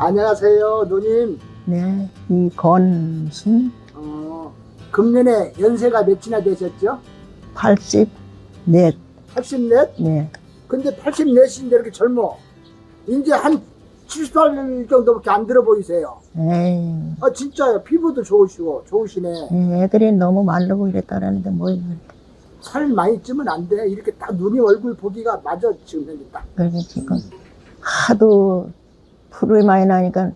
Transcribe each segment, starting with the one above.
안녕하세요, 누님. 네, 이건순 어, 금년에 연세가 몇이나 되셨죠? 84. 84? 네. 근데 84인데 이렇게 젊어. 이제 한 70살 정도밖에 안 들어 보이세요. 에이, 아, 진짜요. 피부도 좋으시고, 좋으시네. 이 애들이 너무 마르고 이랬다라는데 뭐 이걸 살 많이 찌면 안 돼. 이렇게 딱 누님 얼굴 보기가 맞아, 지금 딱. 그렇게 지금 하도 풀을 많이 나니까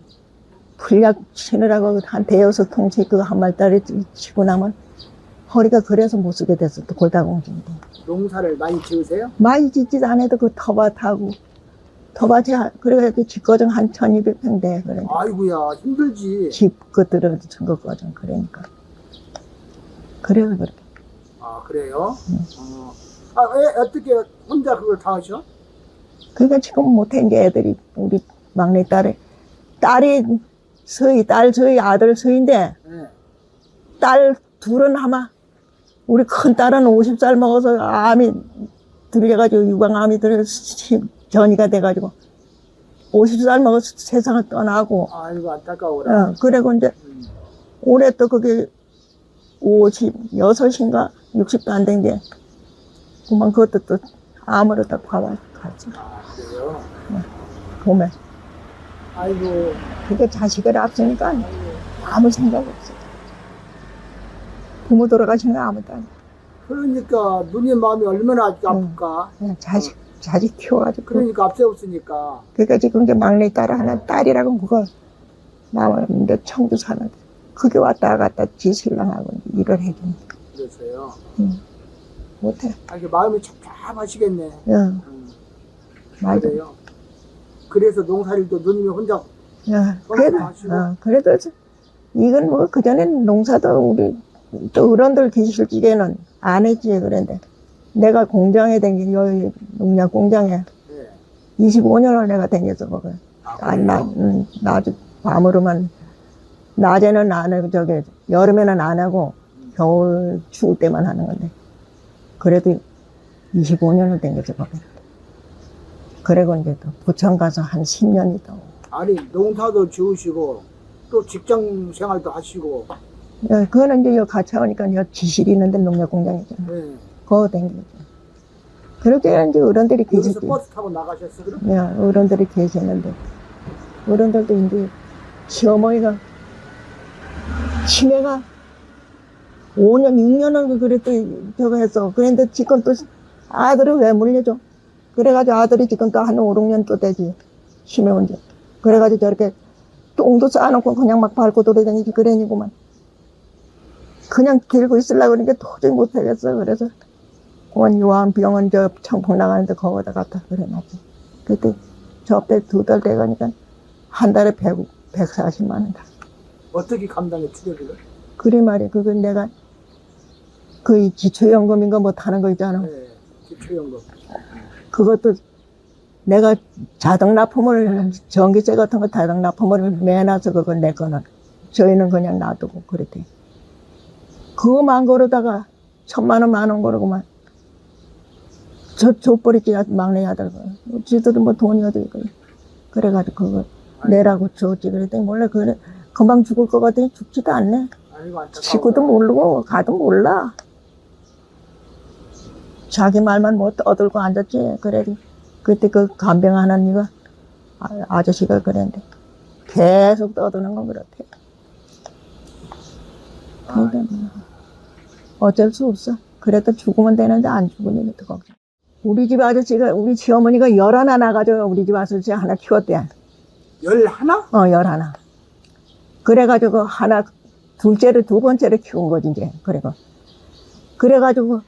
풀약 치느라고 한 대여섯 통치 그거 한 말따리 치고 나면 허리가 그래서 못 쓰게 됐어 또 골다공증도 농사를 많이 지으세요? 많이 짓지도 않아도 그 터밭하고 터밭이 한- 그래가지고 집거정 한 1200평 돼 그래 아이고야, 힘들지. 집 것들을 전거 거정 그러니까 그래요 그렇게 아, 그래요? 네. 어. 아, 왜, 어떻게 혼자 그걸 다 하셔? 그러니까 지금 못한 게 애들이 우리 막내 딸이 딸이 서희 딸 서희 아들 서희인데 네. 딸 둘은 아마 우리 큰 딸은 50살 먹어서 암이 들려가지고 유방암이 들려 전이가 돼가지고 50살 먹어서 세상을 떠나고 아이고, 안타까워라. 어, 그리고 이제 음. 올해 또 그게 56인가 60도 안 된 게 그만 그것도 또 암으로 딱 가와 갔지 아, 그래요? 봄에 아이고, 그게 자식을 앞서니까. 아무 생각 없어 부모 돌아가신 거 아무도 안 해. 그러니까 누님 마음이 얼마나 아직 음. 아플까? 그냥 자식 자식 키워가지고 그러니까 앞세웠으니까. 그러니까 지금 이제 막내 딸 하나 딸이라고 그거 나왔는데 청주 사는데 그게 왔다 갔다 지 신랑하고 일을 해주니 그래서요. 못해 아, 이게 마음이 찹찹하시겠네. 응 음, 맞아 그래요. 그래서 농사일도 누님이 혼자 야, 그래도 하시고. 어, 그래도 이건 뭐 그전엔 농사도 우리 또 어른들 계실지에는 안 했지 그런데 내가 공장에 댕기 여기 농약 공장에 네. 25년을 내가 댕겨서 거기 아, 그래요? 음, 낮 밤으로만 낮에는 안 하고 저기 여름에는 안 하고 겨울 추울 때만 하는 건데 그래도 25년을 댕겨서 거기 그리고 이제 또 부천 가서 한 10년 있다 오고. 아니 농사도 지으시고 또 직장 생활도 하시고. 예, 그거는 이제 여기 같이 오니까 여기 기실이 있는데 농약 공장이잖아. 네. 그거 댕기죠. 그렇게 이제 어른들이 여기서 계시지. 버스 타고 나가셨어 그럼? 예, 어른들이 계시는데 어른들도 이제 시어머니가 치매가 5년, 6년을 그랬더 저거 했어. 그런데 지금 또 아들을 왜 물려줘? 그래가지고 아들이 지금 또 한 5, 6년 또 되지. 치매 온지. 그래가지고 저렇게 똥도 쌓아놓고 그냥 막 밟고 돌아다니지 그러니구만. 그냥 들고 있으려고 그러니까 도저히 못하겠어. 그래서 원 요한병원 저 청풍 나가는데 거기다 갖다 그래놨지. 그때 저때 두 달 돼가니까 한 달에 100, 140만 원. 다. 어떻게 감당해 치료비를? 그래 말이야. 그건 내가 그 기초연금인가 뭐 타는 거 있잖아. 네. 기초연금. 그것도 내가 자동 납품을 전기세 같은 거 자동 납품을 매놔서 그건 내 거는 저희는 그냥 놔두고 그랬대. 그거만 걸어다가 천만 원, 만 원 걸고만 저 줘버리지 막내 아들 거. 지들은 뭐 돈이 어디 있고 그래가지고 그거 내라고 줬지 그랬더니 몰라 그래 금방 죽을 것 같더니 죽지도 않네. 아이고. 지구도 모르고 가도 몰라. 자기 말만 못 떠들고 앉았지. 그래 그때 그 간병하는 이가 아, 아저씨가 그랬는데 계속 떠드는 건 그렇대. 그러니까 뭐 어쩔 수 없어. 그래도 죽으면 되는데 안 죽으니 또 걱정. 우리 집 아저씨가 우리 시어머니가 열 하나 나가지고 우리 집 아저씨 하나 키웠대. 열 하나? 어, 열 하나. 그래가지고 하나, 둘째를, 두 번째를 키운 거지, 이제. 그리고. 그래가지고,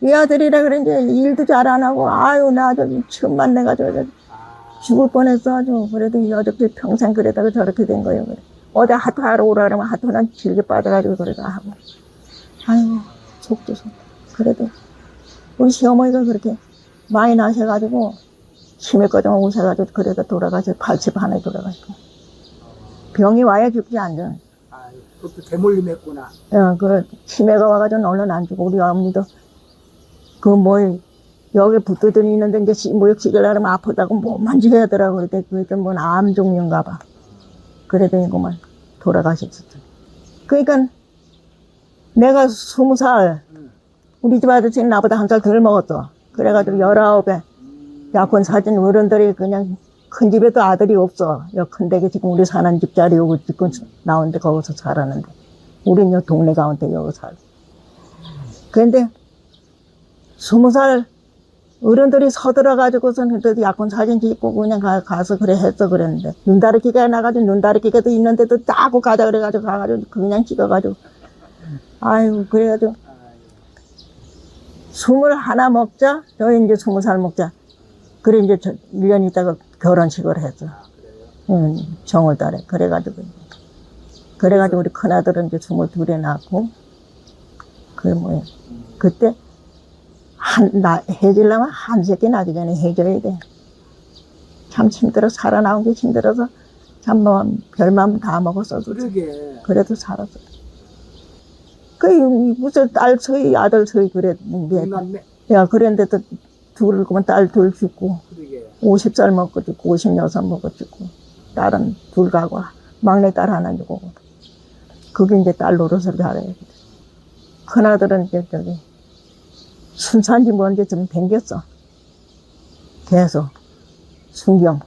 이 아들이라 이제 일도 잘 안 하고, 아유, 나 아주 처음만 내가지고 아주 죽을 뻔했어, 아주. 그래도 이 어저께 평생 그러다가 저렇게 된 거예요. 그래. 어디 하트 하러 오라 그러면 하트는 질게 빠져가지고 그래도 하고. 아이고, 속도 속. 그래도, 우리 시어머니가 그렇게 많이 나셔가지고, 치매거든 오셔가지고 그래도 돌아가서 80 하나 돌아가시고 병이 와야 죽지 않죠. 아, 그것도 대물림했구나. 어, 그 치매가 와가지고 얼른 안 죽고 우리 어머니도 그뭐 여기 붙들더니 있는데 이제 시- 모욕 시키려면 아프다고 뭐 만지게 하더라고 그랬더니 그게 뭔암 종류인가 봐. 그러더니 그만 돌아가셨어. 그러니까 내가 스무 살 응. 우리 집 아저씨는 나보다 한 살 덜 먹었어. 그래가지고 열아홉에 약혼 사진 어른들이 그냥 큰 집에도 아들이 없어. 여큰 댁에 지금 우리 사는 집자리 요거 지금 나오는데 거기서 살았는데. 요 동네 가운데 여기 살. 그런데 스무 살 어른들이 서들어 가지고선 그 약혼 사진 찍고 그냥 가, 가서 그래 했어 그랬는데. 눈다리기가 나가지고 눈다리기가도 있는데도 짜고 가자 그래가지고 가가지고 그냥 찍어가지고. 아유 그래가지고 스물 하나 먹자? 저 이제 스무 살 먹자. 그래 이제 저 1년 있다가 결혼식을 했어 응, 정월달에. 그래가지고 그래가지고 우리 큰아들은 이제 스물둘에 낳고. 그 뭐야 그때 한, 나, 해지려면 한 새끼 나기 전에 해줘야 돼. 참 힘들어, 살아나온 게 힘들어서, 참 뭐, 별맘 다 먹었어. 그러게. 그래도 살았어. 그, 무슨 딸 서희, 아들 서희, 그래. 네. 이만매. 야, 그랬는데도 둘, 그면 딸 둘 죽고, 그러게. 50살 먹고 죽고, 56살 먹고 죽고, 딸은 둘 가고, 막내 딸 하나 주고. 그게 이제 딸 노릇을 잘해. 큰아들은 이제 저기, 순산지 뭔지 좀 댕겼어. 계속. 순경.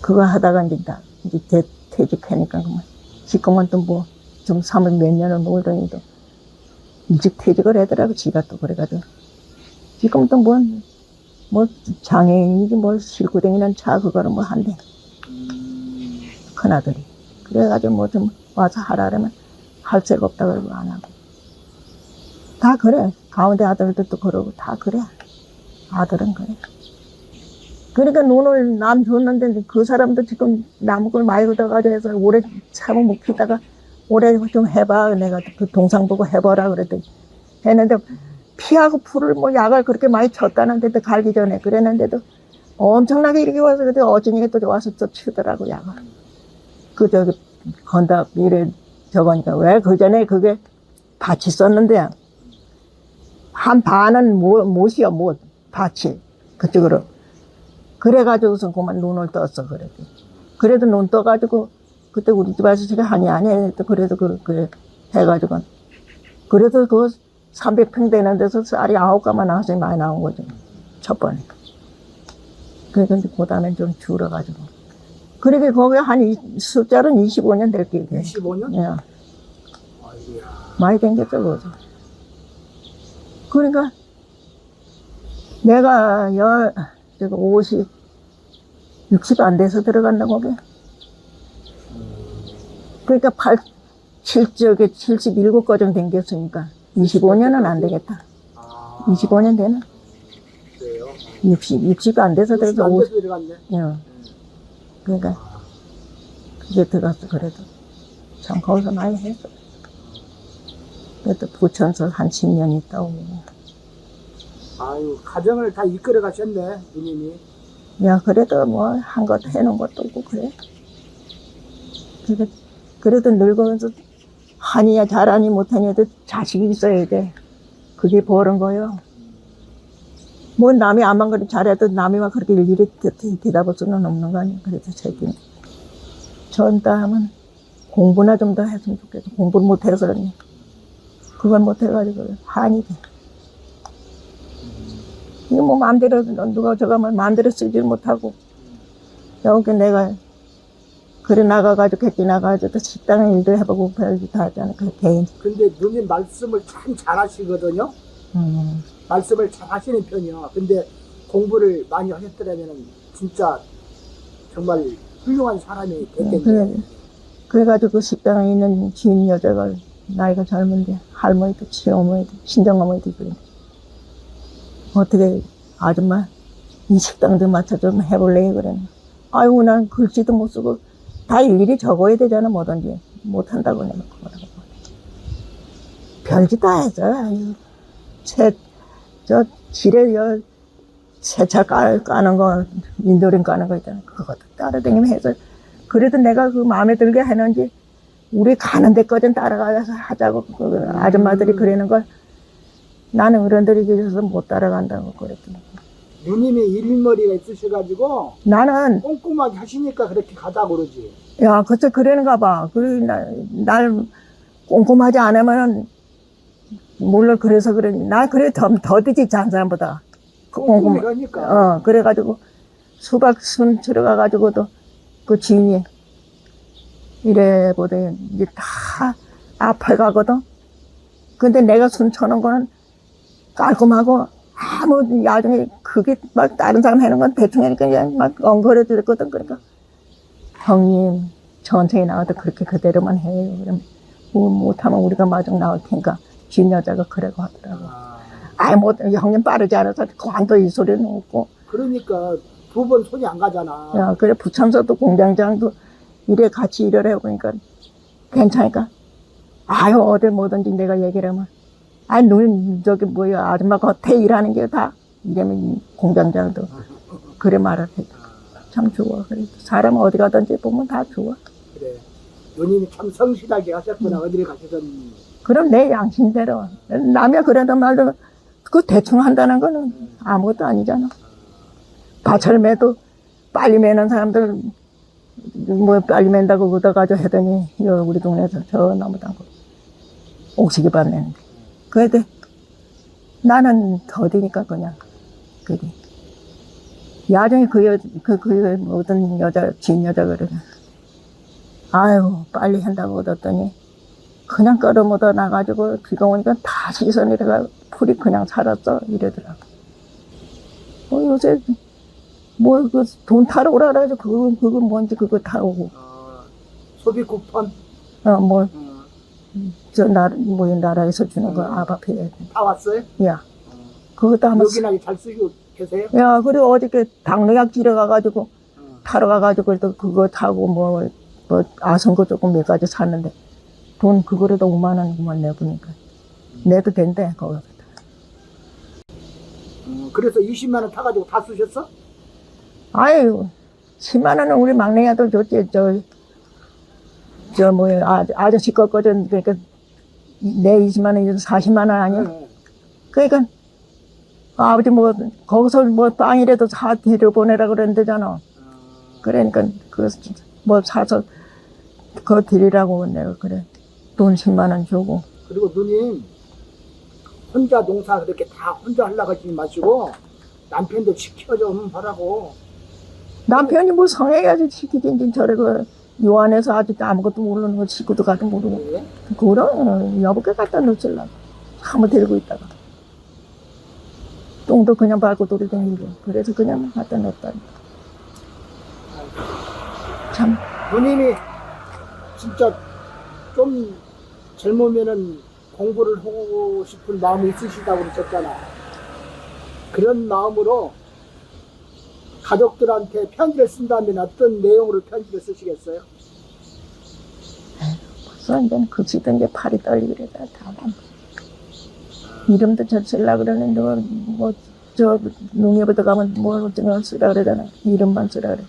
그거 하다가 이제 나, 이제 대, 퇴직하니까 그만. 지금은 또 뭐, 좀 삼을 몇 년을 놀더니 또, 일찍 퇴직을 하더라고, 지가 또 그래가지고. 지금 또 뭐, 뭐, 장애인이지 뭘 싣고 다니는 차 그거를 뭐 한대. 음, 큰아들이. 그래가지고 뭐 좀 와서 하라 그러면 할 새가 없다 그러고 안 하고. 다 그래. 가운데 아들들도 그러고 다 그래. 아들은 그래. 그러니까 눈을 남 줬는데 그 사람도 지금 나무걸 많이 얻어가지고 해서 오래 참을 못 키다가 오래 좀 해봐. 내가 그 동상 보고 해봐라 그랬더니 했는데 피하고 풀을 뭐 약을 그렇게 많이 쳤다는데도 갈기 전에 그랬는데도 엄청나게 이렇게 와서 그때 어진이가 또 와서 또 치더라고 약을. 그 저기 건다 이래 저거니까 왜 그 전에 그게 밭이 썼는데 한 반은 못, 못이야 못 밭이 그쪽으로 그래가지고서 그만 눈을 떴어 그래도 그래도 눈 떠가지고 그때 우리 집 아저씨가 하니 아니 했 그래도 그, 그래 해가지고 그래도 그 300평 되는 데서 쌀이 아홉 가만 나와서 많이 나온 거죠 첫 번에 그러니까 이제 그 다음에 좀 줄어가지고 그러게 거기 한 이- 숫자는 25년 될 게. 25년? 예. 많이 댕겼죠, 그거죠. 그러니까, 내가 열, 저거 50, 60 안 돼서 들어갔나, 거기? 그러니까 8, 7쪽에 77거정 댕겼으니까 25년은 안 되겠다. 아, 25년 되나? 그래요? 60, 60이 안 돼서 들어서 안 50, 돼서 들어갔네. 예. 그러니까, 그게 들어갔어, 그래도. 참, 거기서 많이 했어. 그래도 부천서 한 10년 있다 오고. 아유, 가정을 다 이끌어 가셨네, 누님이. 야, 그래도 뭐, 한 것 해놓은 것도 없고, 그래. 그래, 그래도 늙으면서, 하니야 잘하니 못하니도 자식이 있어야 돼. 그게 버는 거요. 뭐, 남이 아만 그리 잘해도 남이 막 그렇게 일일이 대- 대답할 수는 없는 거 아니야. 그래도 새끼는. 전 다음은 공부나 좀 더 했으면 좋겠어. 공부를 못해서 그러니. 그걸 못해가지고, 한이 돼. 이거 뭐 마음대로 누가 저가 뭐 마음대로 쓰질 못하고 여기 내가 그래 나가가지고 객기 나가가지고 또 식당 일도 해보고 별일 다 하잖아 그 개인 근데 누님 말씀을 참 잘하시거든요. 음. 말씀을 잘 하시는 편이요. 근데 공부를 많이 하셨더라면 진짜 정말 훌륭한 사람이 됐겠네요. 그래. 그래가지고 그 식당에 있는 주인 여자가 나이가 젊은데 할머니도 시어머니도 친정어머니도 그래 어떻게 아줌마 이 식당 좀 맞춰 좀 해볼래 그래 아이고 난 글씨도 못 쓰고 다 일일이 적어야 되잖아 뭐든지. 못한다고 내가 그러고 별짓 다 아유 새저 지뢰 여 세차 깔, 까는 거 인도링 까는 거 있잖아. 그것도 따라다니면 해서 그래도 내가 그 마음에 들게 하는지 우리 가는 데까지 따라가서 하자고 그 아줌마들이 음. 그러는 걸 나는 어른들이 계셔서 못 따라간다고 그랬더니 누님이 일머리가 있으셔가지고 나는 꼼꼼하게 하시니까 그렇게 가자 그러지. 야, 그때 그러는가 봐. 그, 날, 날 꼼꼼하지 않으면은, 물론 그래서 그래. 나 그래 더, 더디지, 잔 사람보다. 그 꼼꼼, 꼼꼼하니까. 어, 그래가지고, 수박 순 들어가가지고도, 그 주인이, 이래 보더니, 이제 다 아파가거든. 근데 내가 순 쳐놓은 거는 깔끔하고, 아무 야중에, 그게 막 다른 사람 해놓은 건 대충 하니까 그냥 막 엉거려들었거든. 그러니까, 형님, 천천히 나와도 그렇게 그대로만 해요. 그러면, 뭐, 못하면 우리가 마중 나올 테니까, 진 여자가 그러고 하더라고. 아, 아이, 뭐, 형님 빠르지 않아서 관도 이 소리는 없고. 그러니까 두 번 손이 안 가잖아. 야, 그래, 부천서도 공장장도 이래 같이 일을 해. 그러니까, 괜찮으니까. 아유, 어딜 뭐든지 내가 얘기를 하면. 아, 눈, 저기, 뭐야, 아줌마 겉에 일하는 게 다. 이러면 이 공장장도 그래 말을 해. 참 좋아. 그래. 사람 어디 가든지 보면 다 좋아. 그래. 누님이 참 성실하게 하셨구나. 어디를 가시든. 그럼 내 양심대로. 남이 그래도 말도 그 대충 한다는 거는 아무것도 아니잖아. 밭을 매도 빨리 매는 사람들 뭐 빨리 맨다고 얻어가지고 하더니 여 우리 동네에서 저 나무다고 옥시기 밭 내는데 그래도 나는 더디니까 그냥 그게 야중에 그 여, 그, 그, 어떤 여자, 진 여자 그래. 아유, 빨리 한다고 얻었더니, 그냥 끌어모아 나가지고 비가 오니까 다 씻어내려가 풀이 그냥 살았어 이러더라고. 어, 요새 뭐 그 돈 타러 오라 그래가지고 그거 그거 뭔지 그거 타고 어, 소비 쿠폰 어뭐저 어, 나라 뭐 나라에서 주는 거 음. 아바페 다 왔어요? 야 그것도 한번 쓰- 요긴하게 잘 쓰고 계세요? 야 그리고 어저께 당뇨약 지러 가가지고 어. 타러 가가지고 또 그거 타고 뭐 뭐 아선거 조금 몇 가지 샀는데 돈 그거라도 5만 원만 내보니까 내도 된대 거기서. 어, 그래서 20만 원 타가지고 다 쓰셨어? 아유, 10만 원은 우리 막내 아들 줬지, 저, 저, 뭐야, 아, 아저씨 거거든. 그러니까, 내 20만 원이 40만 원 아니야? 네. 그러니까, 아버지 뭐, 거기서 뭐 빵이라도 사 들여보내라 그랬는데잖아. 어, 그러니까, 그, 뭐 사서, 그거 드리라고 내가 그래. 돈 10만 원 주고. 그리고 누님 혼자 농사 그렇게 다 혼자 하려고 하지 마시고 남편도 시켜 좀 하라고. 남편이 뭐 성해야지 시키든지 저래 그, 요안에서 아직도 아무것도 모르는 거 식구도 가도 모르고. 네. 그럼 여보게 갖다 놓으려고 한번 들고 있다가 똥도 그냥 밟고 돌아다니고 그래서 그냥 갖다 놨다니 참 누님이 진짜 좀 젊으면은 공부를 하고 싶은 마음이 있으시다고 그러셨잖아. 그런 마음으로 가족들한테 편지를 쓴다면 어떤 내용으로 편지를 쓰시겠어요? 벌써 이제 그 시던 게 팔이 떨리고 그래 다 이름도 저 쓰려고 그러는데 뭐저 농협에도 가면 뭐 어쩌면 쓰라 그러잖아 이름만 쓰라 그래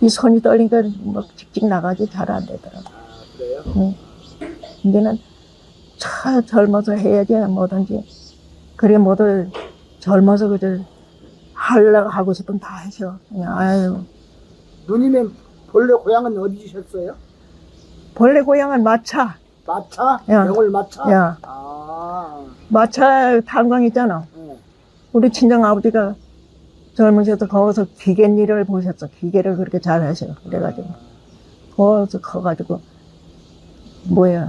이 손이 떨리니까 뭐 직직 나가지 잘 안 되더라고 아, 그래요? 응. 이제는 차 젊어서 해야지 뭐든지 그래 모두 젊어서 그저 하려고 하고 싶으면 다 하셔 그냥 아유. 누님의 본래 고향은 어디셨어요? 본래 고향은 마차. 마차? 야. 명월 마차? 야. 아, 마차 탄광 있잖아. 네. 우리 친정 아버지가 젊으셔서 거기서 기계 일을 보셨어. 기계를 그렇게 잘 하셔. 그래가지고. 거기서 커가지고. 뭐야.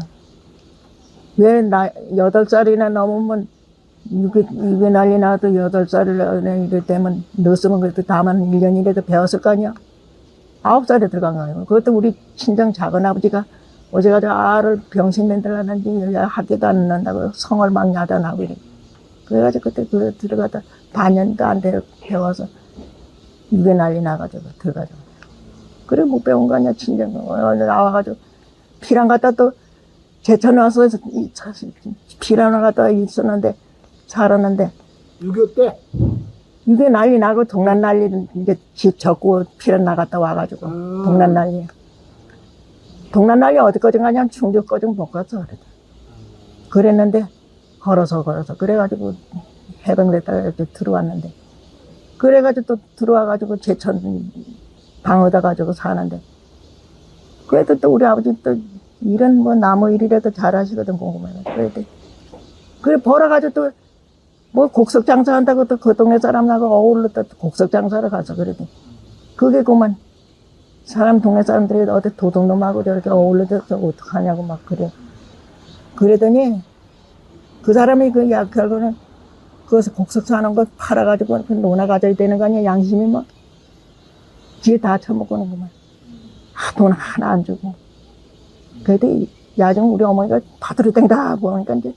왜 나 여덟 살이나 넘으면 이게 이게 난리 나도 여덟 살이나 이럴 때면 넣었으면 그래도 다만 1년이라도 배웠을 거 아니야? 아홉 살에 들어간 거예요 그것도 우리 친정 작은 아버지가 어제가지고 알을 병신 만들라는지 학교도 안 난다고 성을 막 야단하고 이래. 그래가지고 그때 그 들어가다 반년도 안 돼 배워서 이게 난리 나가지고 들어가지고. 그래 못 배운 거 아니야 친정. 어, 나와가지고 피랑 갖다 또 제천 와서 피랑 갖다 있었는데 살았는데 6.25 때? 이게 난리 나고 동난 난리 이제 집 접고 피랑 나갔다 와가지고 음. 동난 난리 동난 난리 어디까지 가냐 충주까지 못 갔어 그래도 그랬는데 걸어서 걸어서 그래가지고 해병대다가 이렇게 들어왔는데 그래가지고 또 들어와가지고 제천 방어다 가지고 사는데 그래도 또 우리 아버지 또 일은 뭐 나무 일이라도 잘하시거든 궁금해. 그래도 그래 벌어가지고 또 뭐 곡석 장사한다고 또 그 동네 사람하고 어울러 또 곡석 장사를 가서 그래도. 그게 그만. 사람 동네 사람들이 어디 도둑놈하고 저렇게 어울려서 어떡하냐고 막 그래. 그러더니 그 사람이 그 야, 결국은 그것을 곡석 사는 거 팔아가지고 그 논아 가져야 되는 거 아니야? 양심이 뭐. 지에 다 처먹고는구만. 아, 돈 하나 안 주고. 그래도 이- 야중 우리 어머니가 파도르땡다 보니까 이제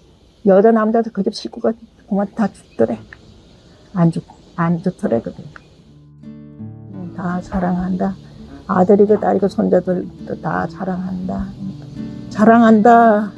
여자 남자도 그 집 식구가 그만 다 죽더래. 안 죽고 안 좋더래 그게. 다 사랑한다. 아들이고 딸이고 손자들도 다 사랑한다. 사랑한다